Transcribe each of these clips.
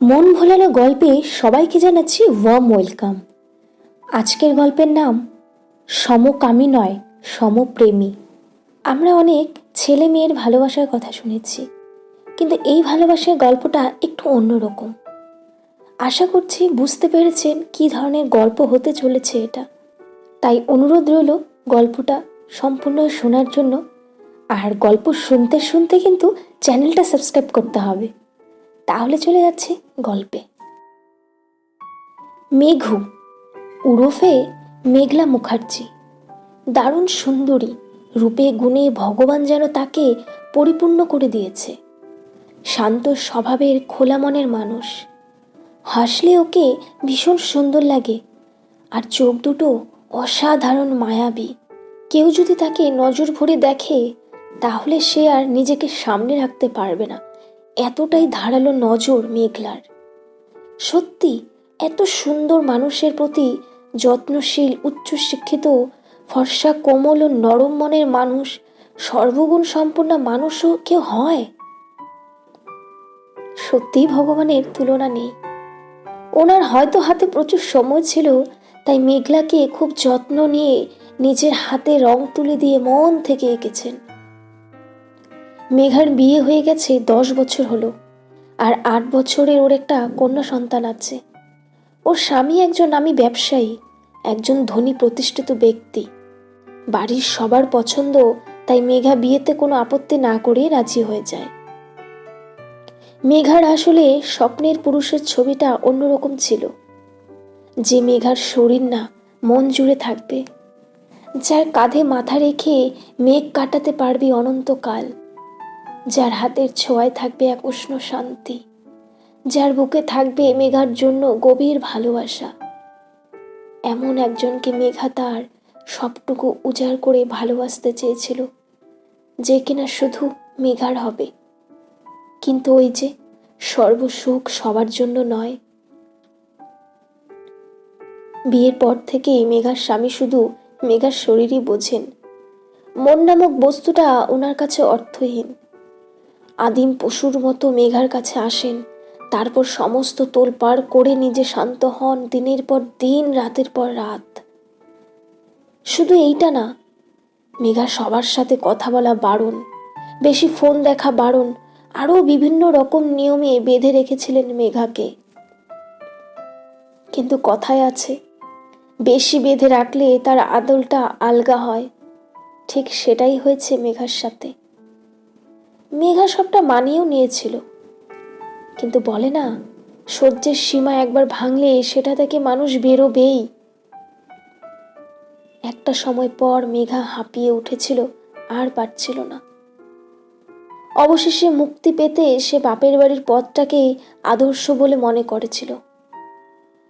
মন ভোলানো গল্পে সবাইকে জানাচ্ছি ওয়ার্ম ওয়েলকাম আজকের গল্পের নাম, সমকামী নয়, সমপ্রেমী। আমরা অনেক ছেলে মেয়ের ভালোবাসার কথা শুনেছি, কিন্তু এই ভালোবাসার গল্পটা একটু অন্যরকম। আশা করছি বুঝতে পেরেছেন কী ধরনের গল্প হতে চলেছে এটা। তাই অনুরোধ রইল গল্পটা সম্পূর্ণ শোনার জন্য, আর গল্প শুনতে শুনতে কিন্তু চ্যানেলটা সাবস্ক্রাইব করতে হবে। তাহলে চলে যাচ্ছে গল্পে। মেঘু, উরফে মেঘলা মুখার্জি, দারুণ সুন্দরী, রূপে গুণে ভগবান যেন তাকে পরিপূর্ণ করে দিয়েছে। শান্ত স্বভাবের খোলা মনের মানুষ। হাসলে ওকে ভীষণ সুন্দর লাগে আর চোখ দুটো অসাধারণ মায়াবী। কেউ যদি তাকে নজর ভরে দেখে, তাহলে সে আর নিজেকে সামনে রাখতে পারবে না। এতটাই ধারালো নজর মেঘলার। সত্যি, এত সুন্দর মানুষের প্রতি যত্নশীল, উচ্চশিক্ষিত, ফর্সা, কোমল ও নরম মনের মানুষ, সর্বগুণ সম্পন্ন মানুষও কেউ হয়? সত্যিই ভগবানের তুলনা নেই। ওনার হয়তো হাতে প্রচুর সময় ছিল, তাই মেঘলাকে খুব যত্ন নিয়ে নিজের হাতে রং তুলে দিয়ে মন থেকে এঁকেছেন। মেঘার বিয়ে হয়ে গেছে দশ বছর হলো, আর আট বছরের ওর একটা কন্যা সন্তান আছে। ওর স্বামী একজন আমি ব্যবসায়ী, একজন ধনী প্রতিষ্ঠিত ব্যক্তি। বাড়ির সবার পছন্দ, তাই মেঘা বিয়েতে কোনো আপত্তি না করে রাজি হয়ে যায়। মেঘার আসলে স্বপ্নের পুরুষের ছবিটা অন্যরকম ছিল। যে মেঘার শরীর না, মন জুড়ে থাকবে। যার কাঁধে মাথা রেখে মেঘ কাটাতে পারবি অনন্তকাল। যার হাতের ছোঁয়ায় থাকবে এক উষ্ণ শান্তি, যার বুকে থাকবে মেঘার জন্য গভীর ভালোবাসা। এমন একজনকে মেঘা তার সবটুকু উজাড় করে ভালোবাসতে চেয়েছিল, যে কিনা শুধু মেঘার হবে। কিন্তু ওই যে সর্বসুখ সবার জন্য নয়। বিয়ের পর থেকেই মেঘার স্বামী শুধু মেঘার শরীরই বোঝেন। মন নামক বস্তুটা ওনার কাছে অর্থহীন। আদিম পশুর মতো মেঘার কাছে আসেন। তারপর সমস্ত তোলপাড় করে নিজে শান্ত হন দিনের পর দিন, রাতের পর রাত। শুধু এইটা না, মেঘা সবার সাথে কথা বলা বারণ, বেশি ফোন দেখা বারণ, আরও বিভিন্ন রকম নিয়মে বেঁধে রেখেছিলেন মেঘাকে। কিন্তু কথায় আছে, বেশি বেঁধে রাখলে তার আদলটা আলগা হয়। ঠিক সেটাই হয়েছে মেঘার সাথে। মেঘা সবটা মানিয়েও নিয়েছিল। কিন্তু বলে না, সহ্যের সীমা একবার ভাঙলে সেটা থেকে মানুষ বেরোবেই। একটা সময় পর মেঘা হাঁপিয়ে উঠেছিল, আর পারছিল না। অবশেষে মুক্তি পেতে সে বাপের বাড়ির পথটাকে আদর্শ বলে মনে করেছিল।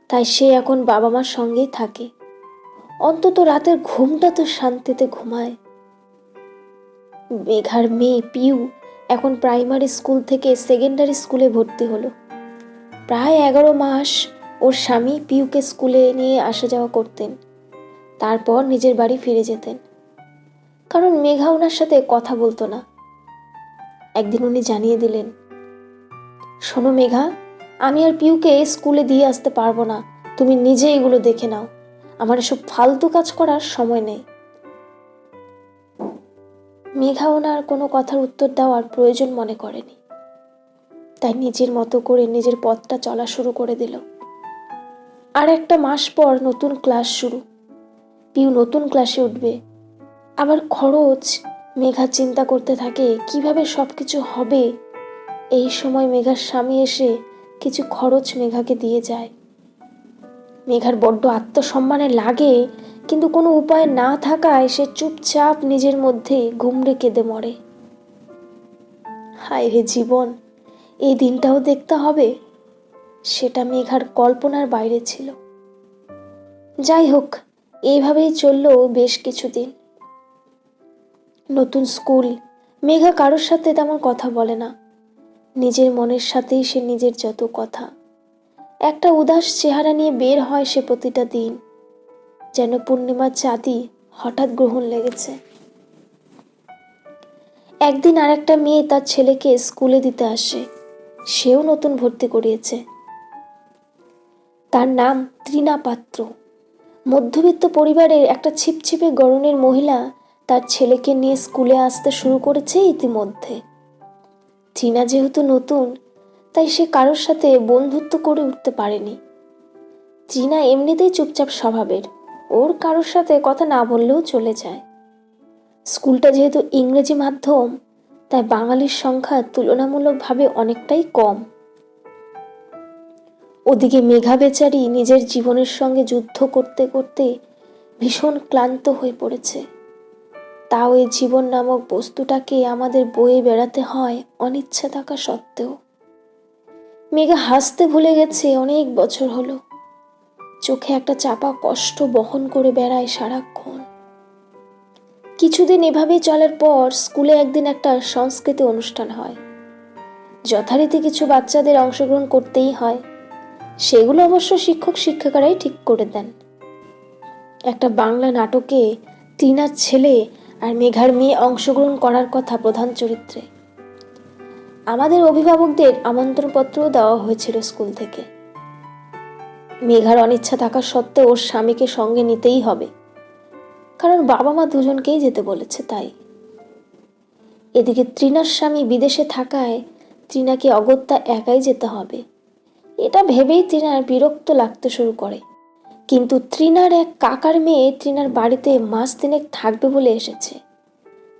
তাই সে এখন বাবা মার সঙ্গেই থাকে। অন্তত রাতের ঘুমটা তো শান্তিতে ঘুমায়। মেঘার মেয়ে পিউ এখন প্রাইমারি স্কুল থেকে সেকেন্ডারি স্কুলে ভর্তি হলো। প্রায় এগারো মাস ওর স্বামী পিউকে স্কুলে নিয়ে আসা যাওয়া করতেন। তারপর নিজের বাড়ি ফিরে যেতেন। কারণ মেঘা ওনার সাথে কথা বলতো না। একদিন উনি জানিয়ে দিলেন, শোনো মেঘা, আমি আর পিউকে স্কুলে দিয়ে আসতে পারব না। তুমি নিজে এগুলো দেখে নাও। আমার এসব ফালতু কাজ করার সময় নেই। মেঘা ওনার কোনো কথার উত্তর দেওয়ার প্রয়োজন মনে করেনি। তাই নিজের মতো করে নিজের পথটা চলা শুরু করে দিল। আর একটা মাস পর নতুন ক্লাস শুরু। পিউ নতুন ক্লাসে উঠবে। আবার খরচ, মেঘা চিন্তা করতে থাকে, কীভাবে সব কিছু হবে? এই সময় মেঘার স্বামী এসে কিছু খরচ মেঘাকে দিয়ে যায়। মেঘার বড্ড আত্মসম্মানে লাগে কিন্তু কোনো উপায় না থাকায় সে চুপচাপ নিজের মধ্যে ঘুমড়ে কেঁদে মরে। হায় রে জীবন, এই দিনটাও দেখতে হবে? সেটা মেঘার কল্পনার বাইরে ছিল। যাই হোক এইভাবেই চলল বেশ কিছুদিন। নতুন স্কুল, মেঘা কারোর সাথে তেমন কথা বলে না। নিজের মনের সাথেই সে নিজের যত কথা। একটা উদাস চেহারা নিয়ে বের হয় সে প্রতিটা দিন। যেন পূর্ণিমার চাঁদি হঠাৎ গ্রহণ লেগেছে। একদিন আর একটা মেয়ে তার ছেলেকে স্কুলে দিতে আসে। সেও নতুন ভর্তি করিয়েছে। তার নাম ত্রিনা পাত্র। মধ্যবিত্ত পরিবারের একটা ছিপছিপে গরনের মহিলা তার ছেলেকে নিয়ে স্কুলে আসতে শুরু করেছে ইতিমধ্যে। টিনা যেহেতু নতুন, তাই সে কারোর সাথে বন্ধুত্ব করে উঠতে পারেনি। টিনা এমনিতেই চুপচাপ স্বভাবের। ওর কারোর সাথে কথা না বললেও চলে যায়। স্কুলটা যেহেতু ইংরেজি মাধ্যম, তাই বাঙালির সংখ্যা তুলনামূলকভাবে অনেকটাই কম। ওদিকে মেঘা বেচারি নিজের জীবনের সঙ্গে যুদ্ধ করতে করতে ভীষণ ক্লান্ত হয়ে পড়েছে। তাও এই জীবন নামক বস্তুটাকে আমাদের বয়ে বেড়াতে হয় অনিচ্ছা থাকা সত্ত্বেও। মেঘা হাসতে ভুলে গেছে, অনেক বছর হলো। চোখে একটা চাপা কষ্ট বহন করে বেড়ায় সারাক্ষণ। কিছুদিন এভাবেই চলার পর স্কুলে একদিন একটা সংস্কৃতি অনুষ্ঠান হয়। যথারীতি কিছু বাচ্চাদের অংশগ্রহণ করতেই হয়। সেগুলো অবশ্য শিক্ষক শিক্ষিকারাই ঠিক করে দেন। একটা বাংলা নাটকে টিনার ছেলে আর মেঘার মেয়ে অংশগ্রহণ করার কথা প্রধান চরিত্রে। আমাদের অভিভাবকদের আমন্ত্রণপত্রও দেওয়া হয়েছিল স্কুল থেকে। মেঘার অনিচ্ছা থাকা সত্ত্বেও ওর স্বামীকে সঙ্গে নিতেই হবে। কারণ বাবা মা দুজনকেই যেতে বলেছে তাই। এদিকে তৃণার স্বামী বিদেশে থাকায় তৃণাকে অগত্যা একাই যেতে হবে। এটা ভেবেই তৃণার বিরক্ত লাগতে শুরু করে। কিন্তু তৃণার এক কাকার মেয়ে তৃণার বাড়িতে মাস দিনেক থাকবে বলে এসেছে।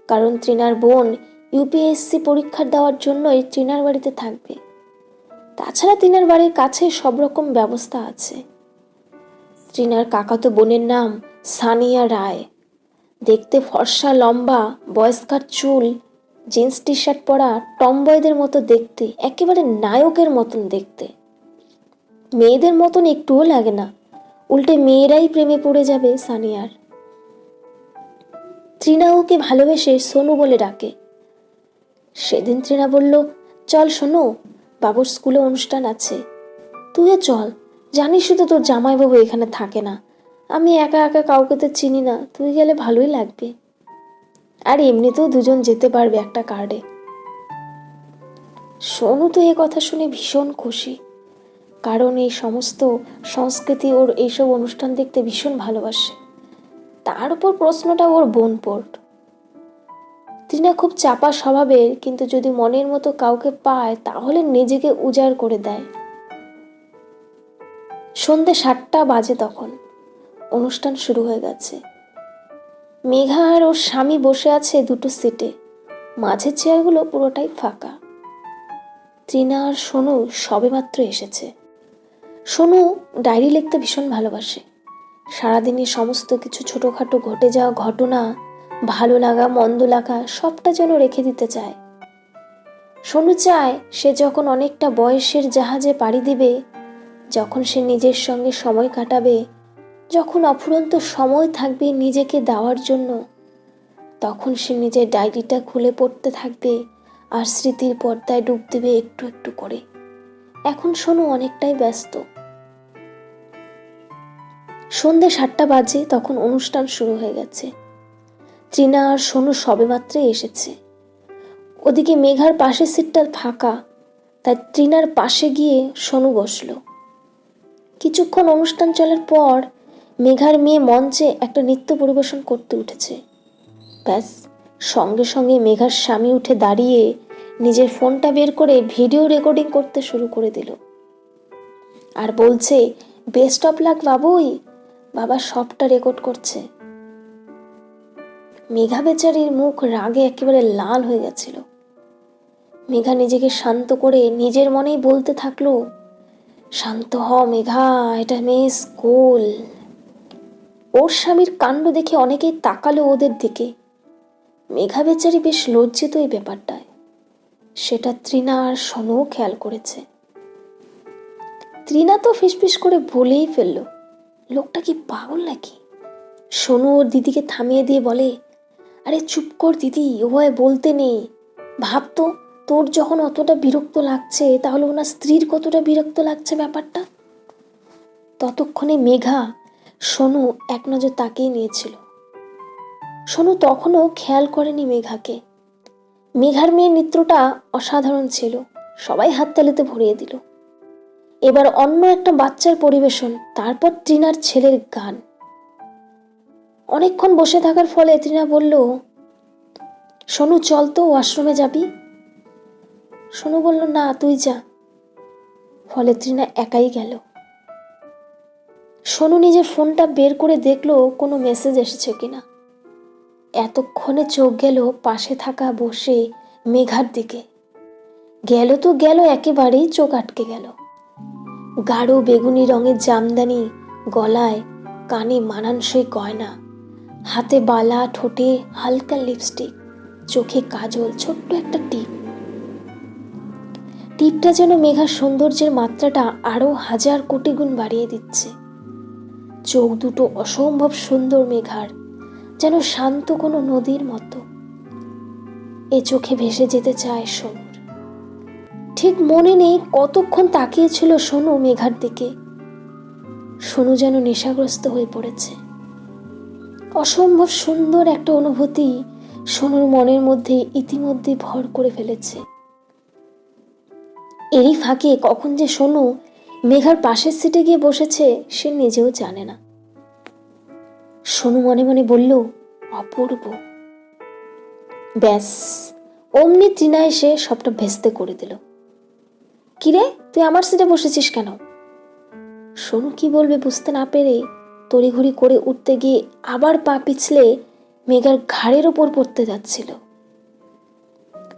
কারণ তৃণার বোন ইউপিএসসি পরীক্ষা দেওয়ার জন্যই তৃণার বাড়িতে থাকবে। তাছাড়া তৃণার বাড়ির কাছে সব রকম ব্যবস্থা আছে। তৃণার কাকাতো বোনের নাম সানিয়া রায়। দেখতে ফর্সা, লম্বা, বয়স্কার চুল, জিন্স টি শার্ট পরা টমবয়দের মতো দেখতে, একেবারে নায়কের মতন দেখতে। মেয়েদের মতন একটুও লাগে না। উল্টে মেয়েরাই প্রেমে পড়ে যাবে সানিয়ার। তৃণা ওকে ভালোবেসে সোনু বলে ডাকে। সেদিন তৃণা বলল, চল শোনো বাবুর স্কুলে অনুষ্ঠান আছে। তুইও চল। জানিস তো তোর জামাইবাবু এখানে থাকে না। আমি একা একা কাউকে তো চিনি না। তুই গেলে ভালোই লাগবে। আর এমনিতেও দুজন যেতে পারবে একটা কার্ডে সোনু তো এ কথা শুনে ভীষণ খুশি। কারণ এই সমস্ত সংস্কৃতি ওর এইসব অনুষ্ঠান দেখতে ভীষণ ভালোবাসে। তার উপর প্রশ্নটা ওর বোন পোর্ট তৃণা খুব চাপা স্বভাবের, কিন্তু যদি মনের মতো কাউকে পায়, তাহলে নিজেকে উজাড় করে দেয়। সন্ধে সাতটা বাজে তখন। অনুষ্ঠান শুরু হয়ে গেছে। মেঘা আর ওর স্বামী বসে আছে দুটো সিটে মাঝের চেয়ারগুলো পুরোটাই ফাঁকা। তৃণা আর সোনু সবেমাত্র এসেছে। সোনু ডায়েরি লিখতে ভীষণ ভালোবাসে। সারাদিনের সমস্ত কিছু ছোটোখাটো ঘটে যাওয়া ঘটনা ভালো লাগা, মন্দ লাগা সবটা যেন রেখে দিতে চায়। সোনু চায় সে যখন অনেকটা বয়সের জাহাজে পাড়ি দিবে, যখন সে নিজের সঙ্গে সময় কাটাবে, যখন অফুরন্ত সময় থাকবে নিজেকে দেওয়ার জন্য, তখন সে নিজের ডায়েরিটা খুলে পড়তে থাকবে আর স্মৃতির পর্দায় ডুব দেবে একটু একটু করে। এখন শোনো অনেকটাই ব্যস্ত। সন্ধে সাতটা বাজে, তখন অনুষ্ঠান শুরু হয়ে গেছে। ত্রিনা আর সোনু সবেমাত্রই এসেছে। ওদিকে মেঘার পাশের সিটটা ফাঁকা, তাই ত্রিনার পাশে গিয়ে সোনু বসল। কিছুক্ষণ অনুষ্ঠান চলার পর মেঘার মেয়ে মঞ্চে একটা নৃত্য পরিবেশন করতে উঠেছে। ব্যাস, সঙ্গে সঙ্গে মেঘার স্বামী উঠে দাঁড়িয়ে নিজের ফোনটা বের করে ভিডিও রেকর্ডিং করতে শুরু করে দিল। আর বলছে, বেস্ট অফ লাক বাবুই, বাবা সবটা রেকর্ড করছে। মেঘা বেচারির মুখ রাগে একেবারে লাল হয়ে গেছিল মেঘা নিজেকে শান্ত করে নিজের মনেই বলতে থাকল, শান্ত হ মেঘা, এটা মেয়ে স্কুল। ওর স্বামীর কাণ্ড দেখে অনেকেই তাকালো ওদের দিকে। মেঘা বেচারি বেশ লজ্জিত এই ব্যাপারটায়। সেটা তৃণা আর সনও খেয়াল করেছে। তৃণা তো ফিসফিস করে বলেই ফেলল, লোকটা কি পাগল নাকি? সোনু ওর দিদিকে থামিয়ে দিয়ে বলে আরে চুপ কর দিদি ওভাবে বলতে নেই। ভাবতো তোর যখন অতটা বিরক্ত লাগছে, তাহলে ওনার স্ত্রীর কতটা বিরক্ত লাগছে ব্যাপারটা? ততক্ষণে মেঘা সোনু এক নজর তাকিয়ে নিয়েছিল। সোনু তখনও খেয়াল করেনি মেঘাকে। মেঘার মেয়ের নৃত্যটা অসাধারণ ছিল, সবাই হাততালিতে ভরিয়ে দিল। এবার অন্য একটা বাচ্চার পরিবেশন, তারপর ট্রিনার ছেলের গান। অনেকক্ষণ বসে থাকার ফলে তৃণা বলল সোনু চল তো ওয়াশরুমে যাবি? সোনু বলল, না, তুই যা। ফলে তৃণা একাই গেল। সোনু নিজের ফোনটা বের করে দেখল, কোনো মেসেজ এসেছে কিনা। এতক্ষণে চোখ গেল পাশে থাকা বসে মেঘার দিকে। গেল তো গেল, একেবারেই চোখ আটকে গেল। গাঢ় বেগুনি রঙের জামদানি গলায় কানে মানানসই গয়না। হাতে বালা ঠোঁটে হালকা লিপস্টিক চোখে কাজল, ছোট্ট একটা টিপ। টিপটা যেন মেঘার সৌন্দর্যের মাত্রাটা আরও হাজার কোটি গুণ বাড়িয়ে দিচ্ছে। চোখ দুটো অসম্ভব সুন্দর মেঘার, যেন শান্ত কোনো নদীর মতো। এ চোখে ভেসে যেতে চায় সোনুর। ঠিক মনে নেই কতক্ষণ তাকিয়েছিল সোনু মেঘার দিকে। সোনু যেন নেশাগ্রস্ত হয়ে পড়েছে। অসম্ভব সুন্দর একটা অনুভূতি সোনুর মনের মধ্যে ইতিমধ্যে ভর করে ফেলেছে। এরই ফাঁকে কখন যে সোনু মেঘার পাশের সিটে গিয়ে বসেছে, সে নিজেও জানে না। সোনু মনে মনে বলল, অপূর্ব। ব্যাস, অমনি তৃণা এসে সবটা ভেস্তে করে দিল। কিরে, তুই আমার সিটে বসেছিস কেন? সোনু কি বলবে বুঝতে না পেরে তড়িঘড়ি করে উঠতে গিয়ে আবার পা পিছলে মেঘার ঘাড়ের ওপর পড়তে যাচ্ছিল।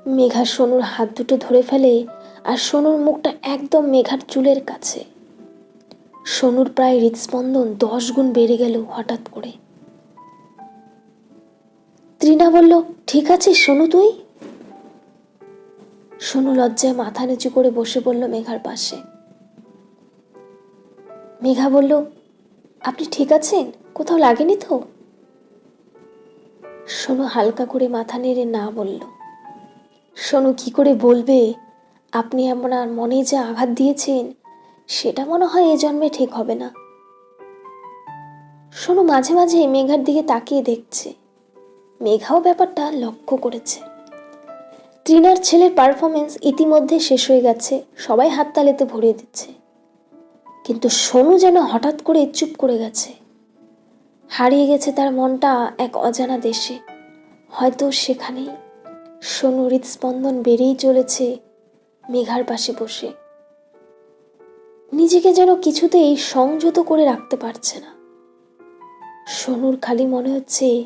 মেঘা সোনুর হাত দুটো ধরে ফেলে আর সোনুর মুখটা একদম মেঘার চুলের কাছে। সোনুর প্রায় হৃদস্পন্দন দশ গুণ বেড়ে গেল হঠাৎ করে। ত্রিনা বলল, ঠিক আছে সোনু তুই? সোনু লজ্জায় মাথা নিচু করে বসে বলল মেঘার পাশে। মেঘা বলল আপনি ঠিক আছেন? কোথাও লাগেনি তো? সোনু হালকা করে মাথা নেড়ে না বলল। সোনু কি করে বলবে? আপনি আপনার মনে যে আঘাত দিয়েছেন, সেটা মনে হয় এ জন্মে ঠিক হবে না। সোনু মাঝে মাঝে মেঘার দিকে তাকিয়ে দেখছে। মেঘাও ব্যাপারটা লক্ষ্য করেছে। ট্রিনার ছেলের পারফরমেন্স ইতিমধ্যে শেষ হয়ে গেছে, সবাই হাততালিতে ভরিয়ে দিচ্ছে। কিন্তু সোনু যেন হঠাৎ করে চুপ করে গেছে। হারিয়ে গেছে তার মনটা এক অজানা দেশে। হয়তো সেখানেই সোনু হৃদস্পন্দন বেড়েই চলেছে মেঘার পাশে বসে। নিজেকে যেন কিছুতেই সংযত করে রাখতে পারছে না। সোনুর খালি মনে হচ্ছে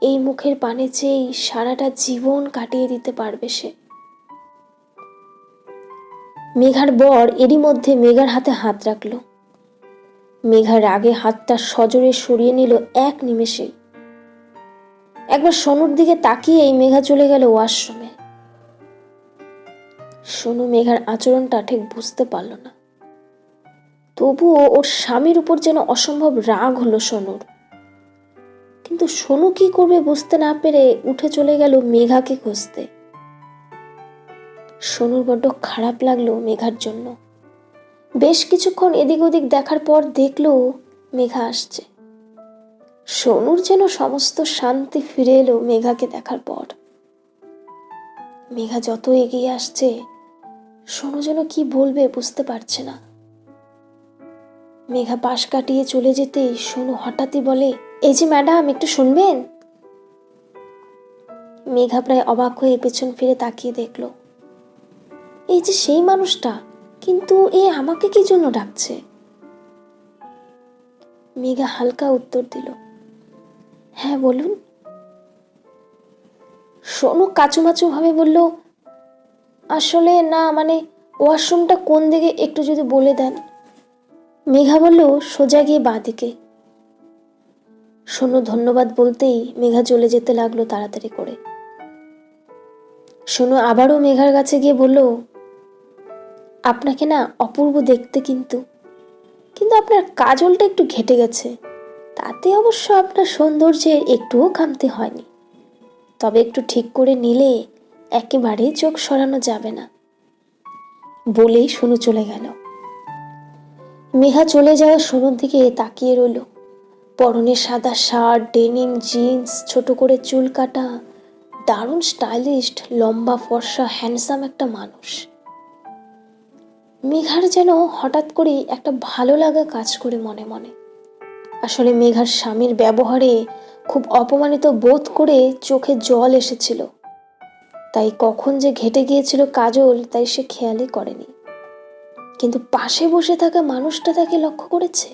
এই মুখের পানে চেয়েই সারাটা জীবন কাটিয়ে দিতে পারবে সে। মেঘার বর এরই মধ্যে মেঘার হাতে হাত রাখল। মেঘার আগে হাতটা সজোরে সরিয়ে নিল এক নিমেষেই একবার সোনুর দিকে তাকিয়েই মেঘা চলে গেল ওয়াশরুমে। সোনু মেঘার আচরণটা ঠিক বুঝতে পারল না। তবুও ওর স্বামীর উপর যেন অসম্ভব রাগ হলো সোনুর। কিন্তু সোনু কি করবে বুঝতে না পেরে উঠে চলে গেল মেঘাকে খুঁজতে। সোনুর বড্ড খারাপ লাগল মেঘার জন্য। বেশ কিছুক্ষণ এদিক ওদিক দেখার পর দেখল মেঘা আসছে। সোনুর যেন সমস্ত শান্তি ফিরে এলো মেঘাকে দেখার পর। মেঘা যত এগিয়ে আসছে, সোনু যেন কি বলবে বুঝতে পারছে না। মেঘা পাশ কাটিয়ে চলে যেতেই সোনু হঠাৎই বলে, এই যে ম্যাডাম, একটু শুনবেন? মেঘা প্রায় অবাক হয়ে পেছন ফিরে তাকিয়ে দেখল। এই যে সেই মানুষটা, কিন্তু এ আমাকে কি জন্য ডাকছে? মেঘা হালকা উত্তর দিল হ্যাঁ বলুন। সোনু কাচুমাচু ভাবে বলল, আসলে না মানে ওয়াশরুমটা কোন দিকে একটু যদি বলে দেন? মেঘা বলল, সোজা গিয়ে বাঁদিকে সোনু ধন্যবাদ বলতেই মেঘা চলে যেতে লাগল তাড়াতাড়ি করে। সোনু আবারও মেঘার কাছে গিয়ে বলল আপনাকে না অপূর্ব দেখতে কিন্তু। কিন্তু আপনার কাজলটা একটু ঘেটে গেছে। তাতে অবশ্য আপনার সৌন্দর্যের একটুও কামতে হয়নি। তবে একটু ঠিক করে নিলে একেবারে চোখ সরানো যাবে না। বলেই সোনু চলে গেল। মেহা চলে যাওয়া সোনুর দিকে তাকিয়ে রইল। পরনে সাদা শার্ট, ডেনিম জিন্স, ছোট করে চুল কাটা, দারুণ স্টাইলিস্ট, লম্বা ফর্সা, হ্যান্ডসাম একটা মানুষ। মেঘার যেন হঠাৎ করেই একটা ভালো লাগা কাজ করে মনে মনে। আসলে মেঘার স্বামীর ব্যবহারে খুব অপমানিত বোধ করে চোখে জল এসেছিল। তাই কখন যে ঘেটে গিয়েছিল কাজল, তাই সে খেয়ালই করেনি। কিন্তু পাশে বসে থাকা মানুষটা তাকে লক্ষ্য করেছে?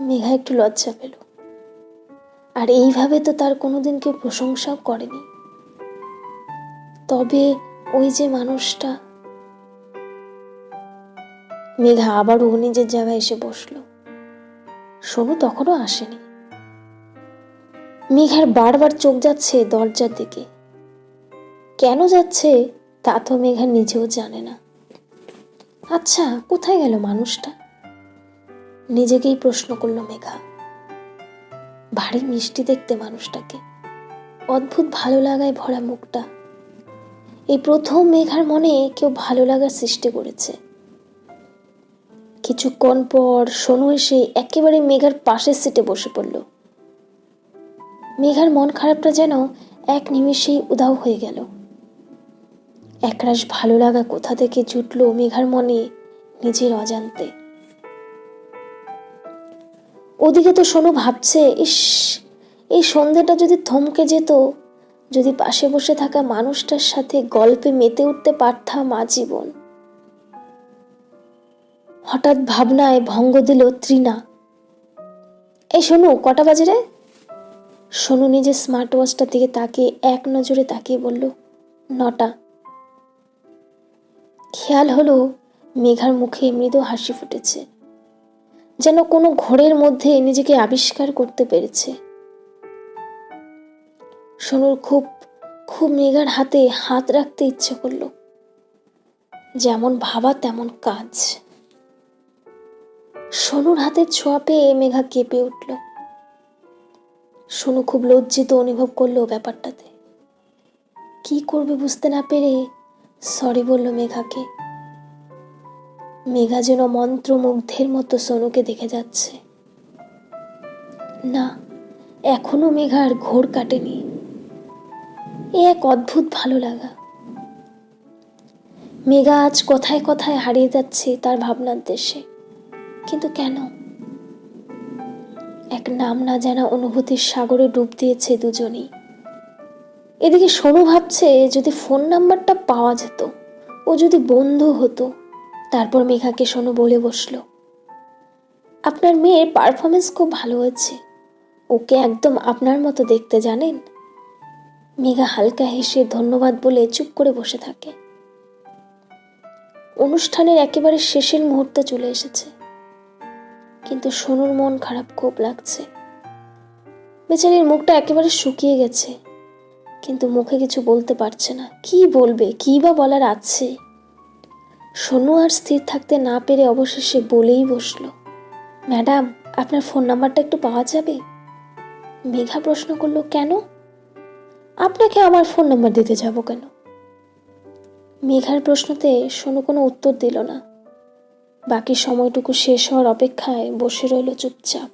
মেঘা একটু লজ্জা পেল। আর এইভাবে তো তার কোনোদিন কেউ প্রশংসাও করেনি। তবে ওই যে মানুষটা মেঘা আবারও নিজের জায়গায় এসে বসল। সোনু তখনও আসেনি। মেঘার বারবার চোখ যাচ্ছে দরজার দিকে। কেন যাচ্ছে, তা তো মেঘা নিজেও জানে না। আচ্ছা কোথায় গেল মানুষটা? নিজেকেই প্রশ্ন করল মেঘা। ভারী মিষ্টি দেখতে মানুষটাকে। অদ্ভুত ভালো লাগায় ভরা মুখটা। এই প্রথম মেঘার মনে কেউ ভালো লাগার সৃষ্টি করেছে। কিছুক্ষণ পর সোনু এসে একেবারে মেঘার পাশের সিটে বসে পড়ল। মেঘার মন খারাপটা যেন এক নিমিষেই উধাও হয়ে গেল। একরাশ ভালো লাগা কোথা থেকে জুটল মেঘার মনে নিজের অজান্তে। ওদিকে তো সোনু ভাবছে, ইস, এই সন্ধ্যেটা যদি থমকে যেত, যদি পাশে বসে থাকা মানুষটার সাথে গল্পে মেতে উঠতে পারতাম আজীবন। হঠাৎ ভাবনায় ভঙ্গ দিল ত্রিনা এই শোনো কটা বাজে রে? সোনু নিজের স্মার্ট ওয়াচটার দিকে তাকিয়ে এক নজরে তাকিয়ে বলল, নটা। খেয়াল হলো মেঘার মুখে মৃদু হাসি ফুটেছে, যেন কোনো ঘোরের মধ্যে নিজেকে আবিষ্কার করতে পেরেছে। সোনুর খুব খুব মেঘার হাতে হাত রাখতে ইচ্ছে করল, যেমন ভাবা তেমন কাজ। সোনুর হাতের ছোঁয়া পেয়ে মেঘা কেঁপে উঠল। সোনু খুব লজ্জিত অনুভব করল ব্যাপারটাতে। কি করবে বুঝতে না পেরে সরি বলল মেঘাকে। মেঘা যেন মন্ত্রমুগ্ধের মতো সোনুকে দেখে যাচ্ছে। না, এখনও মেঘার ঘোর কাটেনি। এ এক অদ্ভুত ভালো লাগা। মেঘা আজ কথায় কথায় হারিয়ে যাচ্ছে তার ভাবনার দেশে। কিন্তু কেন? এক নাম না জানা অনুভূতির সাগরে ডুব দিয়েছে দুজনেই। এদিকে সোনু ভাবছে যদি ফোন নাম্বারটা পাওয়া যেত, ও যদি বন্ধু হতো, তারপর মেঘাকে সোনু বলে বসল, আপনার মেয়ের পারফরমেন্স খুব ভালো হয়েছে। ওকে একদম আপনার মতো দেখতে জানেন? মেঘা হালকা হেসে ধন্যবাদ বলে চুপ করে বসে থাকে। অনুষ্ঠানের একেবারে শেষের মুহূর্তে চলে এসেছে। কিন্তু সোনুর মন খারাপ খুব লাগছে। বেচারির মুখটা একেবারে শুকিয়ে গেছে, কিন্তু মুখে কিছু বলতে পারছে না। কি বলবে? কি বা বলার আছে? সোনু আর স্থির থাকতে না পেরে অবশেষে বলেই বসল, ম্যাডাম, আপনার ফোন নাম্বারটা একটু পাওয়া যাবে? মেঘা প্রশ্ন করল, কেন? আপনাকে আমার ফোন নাম্বার দিতে যাব কেন? মেঘার প্রশ্নতে সোনু কোনো উত্তর দিল না। বাকি সময়টুকু শেষ হওয়ার অপেক্ষায় বসে রইল চুপচাপ।